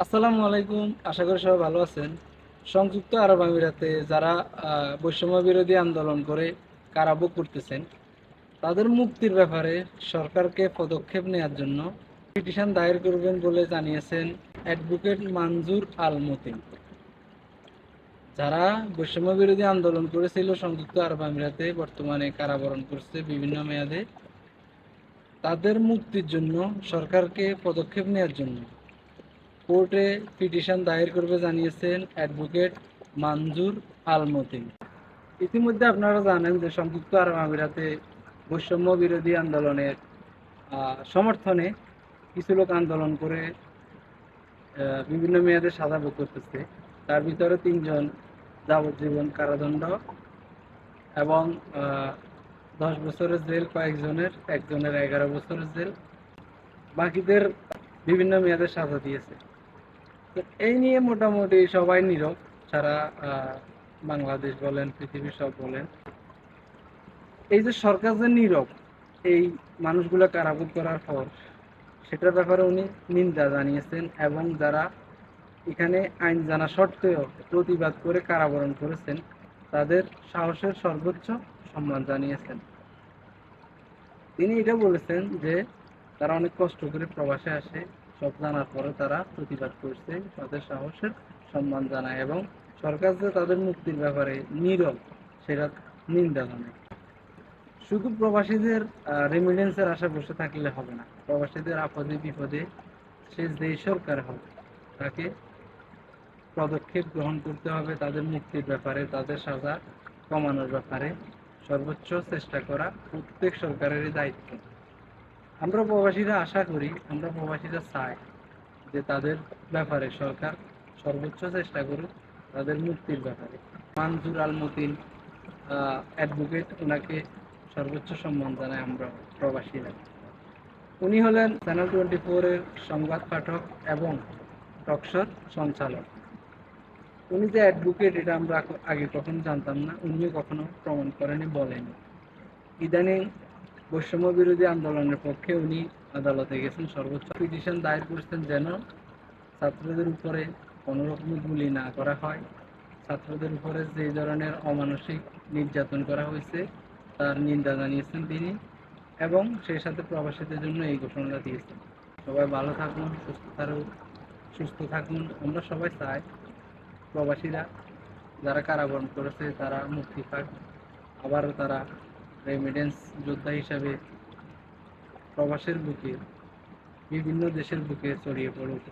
আসসালামু আলাইকুম, আশা করি সবাই ভালো আছেন। সংযুক্ত আরব আমিরাতে যারা বৈষম্য বিরোধী আন্দোলন করে কারাভোগ করতেছেন, তাদের মুক্তির ব্যাপারে সরকারকে পদক্ষেপ নেওয়ার জন্য পিটিশন দায়ের করবেন বলে জানিয়েছেন অ্যাডভোকেট মানজুর আল মতিন। যারা বৈষম্য বিরোধী আন্দোলন করেছিল, সংযুক্ত আরব আমিরাতে বর্তমানে কারাবরণ করছে বিভিন্ন মেয়াদে, তাদের মুক্তির জন্য সরকারকে পদক্ষেপ নেওয়ার জন্য। কোর্টে পিটিশন দায়ের করবে জানিয়েছেন অ্যাডভোকেট মানজুর আল মতিন ইতিমধ্যে আপনারা জানেন যে সংযুক্ত আরব আমিরাতে বৈষম্য বিরোধী আন্দোলনের সমর্থনে কিছু লোক আন্দোলন করে বিভিন্ন মেয়াদে সাজা ভোগ করতেছে। তার ভিতরে তিনজন যাবজ্জীবন কারাদণ্ড এবং দশ বছরের জেল, কয়েকজনের, একজনের এগারো বছরের জেল। বাকিদের বিভিন্ন মেয়াদে সাজা দিয়েছে। তো এই নিয়ে মোটামুটি সবাই নীরব, সারা বাংলাদেশ বলেন পৃথিবীর সব বলেন। এই যে সরকার যে নীরব, এই মানুষগুলো কারাভোগ করার পর, সেটার ব্যাপারে উনি নিন্দা জানিয়েছেন এবং যারা এখানে আইন জানা সত্ত্বেও প্রতিবাদ করে কারাবরণ করেছেন, তাদের সাহসের সর্বোচ্চ সম্মান জানিয়েছেন। তিনি এটা বলেছেন যে, তারা অনেক কষ্ট করে প্রবাসে আসে সব জানার পরে তারা প্রতিবাদ করছে, তাদের সাহসের সম্মান জানায় এবং সরকার যে তাদের মুক্তির ব্যাপারে নীরব, সেটা নিন্দা জানায়। শুধু প্রবাসীদের রেমিডেন্সের আশা বসে থাকলে হবে না। প্রবাসীদের আপদে বিপদে সে যেই সরকার হবে, তাকে পদক্ষেপ গ্রহণ করতে হবে তাদের মুক্তির ব্যাপারে, তাদের সাজা কমানোর ব্যাপারে। সর্বোচ্চ চেষ্টা করা প্রত্যেক সরকারেরই দায়িত্ব। আমরা প্রবাসীরা আশা করি, আমরা প্রবাসীরা চাই যে তাদের ব্যাপারে সরকার সর্বোচ্চ চেষ্টা করুক তাদের মুক্তির ব্যাপারে। মানজুর আল মতিন অ্যাডভোকেট ওনাকে সর্বোচ্চ সম্মান জানাই আমরা প্রবাসীরা। উনি হলেন চ্যানেল টোয়েন্টি ফোরের সংবাদ পাঠক এবং টকশোর সঞ্চালক। উনি যে অ্যাডভোকেট এটা আমরা আগে কখনো জানতাম না, উনিও কখনো প্রমাণ করেনি বলেনি ইদানিং বৈষম্য বিরোধী আন্দোলনের পক্ষে উনি আদালতে গেছেন সর্বোচ্চ। পিটিশন দায়ের করেছেন যেন ছাত্রদের উপরে কোনো রকমের গুলি না করা হয়। ছাত্রদের উপরে যে ধরনের অমানসিক নির্যাতন করা হয়েছে, তার নিন্দা জানিয়েছেন তিনি এবং সেই সাথে প্রবাসীদের জন্য এই ঘোষণাটা দিয়েছেন। সবাই ভালো থাকুন, সুস্থ থাকুন সুস্থ থাকুন। আমরা সবাই চাই প্রবাসীরা যারা কারাবরণ করেছে, তারা মুক্তি পাক। আবারও তারা রেমিডেন্স যোদ্ধা হিসাবে প্রবাসের বুকে বিভিন্ন দেশের বুকে ছড়িয়ে পড়ুক